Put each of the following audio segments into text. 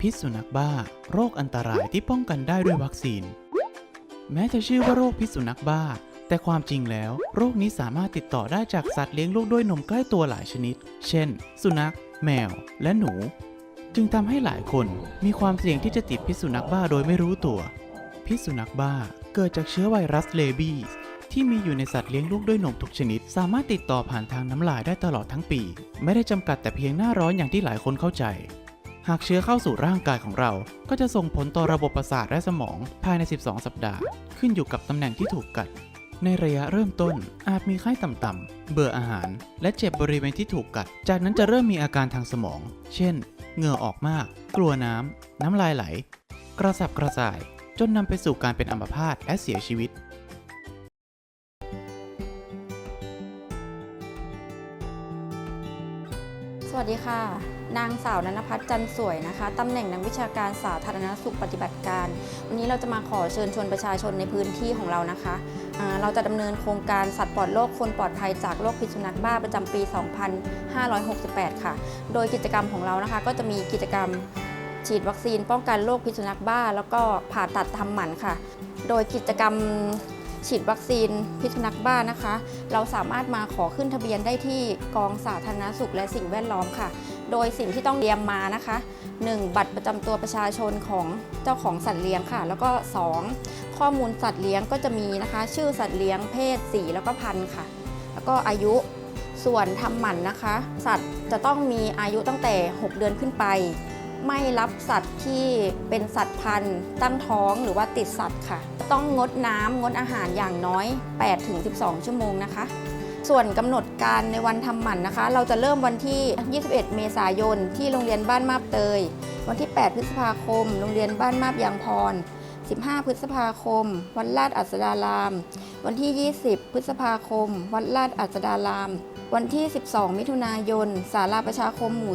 พิษสุนัขบ้า โรคอันตรายที่ป้องกันได้ด้วยวัคซีน แม้จะชื่อว่าโรคพิษสุนัขบ้า แต่ความจริงแล้ว โรคนี้สามารถติดต่อได้จากสัตว์เลี้ยงลูกด้วยนมใกล้ตัวหลายชนิด เช่น สุนัข แมว และหนู จึงทำให้หลายคนมีความเสี่ยงที่จะติดพิษสุนัขบ้าโดยไม่รู้ตัว พิษสุนัขบ้าเกิดจากเชื้อไวรัสเลบีสที่มีอยู่ในสัตว์เลี้ยงลูกด้วยนมทุกชนิด สามารถติดต่อผ่านทางน้ำลายได้ตลอดทั้งปี ไม่ได้จำกัดแต่เพียงหน้าร้อนอย่างที่หลายคนเข้าใจ หากเชื้อเข้าสู่ร่างกายของเรา ก็จะส่งผลต่อระบบประสาทและสมองภายใน 12 สัปดาห์ ขึ้นอยู่กับตำแหน่งที่ถูกกัด ในระยะเริ่มต้นอาจมีไข้ต่ำๆ เบื่ออาหาร และเจ็บบริเวณที่ถูกกัด จากนั้นจะเริ่มมีอาการทางสมอง เช่น เหงื่อออกมาก กลัวน้ำ น้ำลายไหล กระสับกระส่าย จนนำไปสู่การเป็นอัมพาตและเสียชีวิตสวัสดีค่ะ นางสาวนันพัฒน์จันสวยนะคะตำแหน่งนักวิชาการสาธารณสุขปฏิบัติการ วันนี้เราจะมาขอเชิญชวนประชาชนในพื้นที่ของเรานะคะ เราจะดำเนินโครงการสัตว์ปลอดโรคคนปลอดภัยจากโรคพิษสุนัขบ้าประจำปี 2568 ค่ะ โดยกิจกรรมของเรานะคะก็จะมีกิจกรรมฉีดวัคซีนป้องกันโรคพิษสุนัขบ้า แล้วก็ผ่าตัดทำหมันค่ะ โดยกิจกรรม ฉีดวัคซีนพิษสุนัขบ้านะคะ เราสามารถมาขอขึ้นทะเบียนได้ที่กองสาธารณสุขและสิ่งแวดล้อมค่ะ โดยสิ่งที่ต้องเตรียมมานะคะ 1. บัตรประจำตัวประชาชนของเจ้าของสัตว์เลี้ยงค่ะ แล้วก็ 2. ข้อมูลสัตว์เลี้ยงก็จะมีนะคะ ชื่อสัตว์เลี้ยงเพศสีแล้วก็พันธุ์ค่ะ แล้วก็อายุส่วนทำหมันนะคะ สัตว์จะต้องมีอายุตั้งแต่ 6 เดือนขึ้นไป ไม่รับสัตว์ที่เป็นสัตว์พันธุ์ตั้งท้องหรือว่าติดสัตว์ค่ะ ต้องงดน้ำงดอาหารอย่างน้อย 8-12 ชั่วโมงนะคะ ส่วนกำหนดการในวันทำหมันนะคะ เราจะเริ่มวันที่ 21 เมษายน ที่โรงเรียนบ้านมาบเตย วันที่ 8 พฤษภาคม โรงเรียนบ้านมาบยางพร 15 พฤษภาคม วัดลาดอัสดาราม วันที่ 20 พฤษภาคม วัดลาดอัสดาราม วันที่ 12 มิถุนายน ศาลาประชาคมหมู่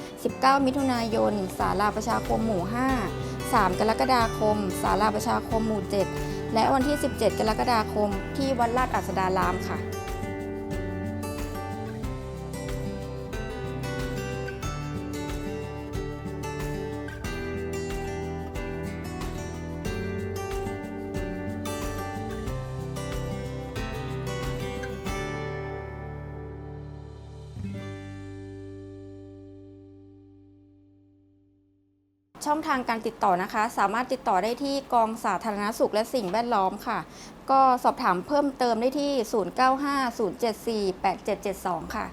2 19 มิถุนายน ศาลาประชาคมหมู่ 5 3 กรกฎาคม ศาลาประชาคมหมู่ 7 และวันที่ 17 กรกฎาคม ที่วัดลาดอัสดารามค่ะ ช่องทางการติดต่อนะคะ สามารถติดต่อได้ที่กองสาธารณสุขและสิ่งแวดล้อมค่ะ ก็สอบถามเพิ่มเติมได้ที่ 0950748772 ค่ะ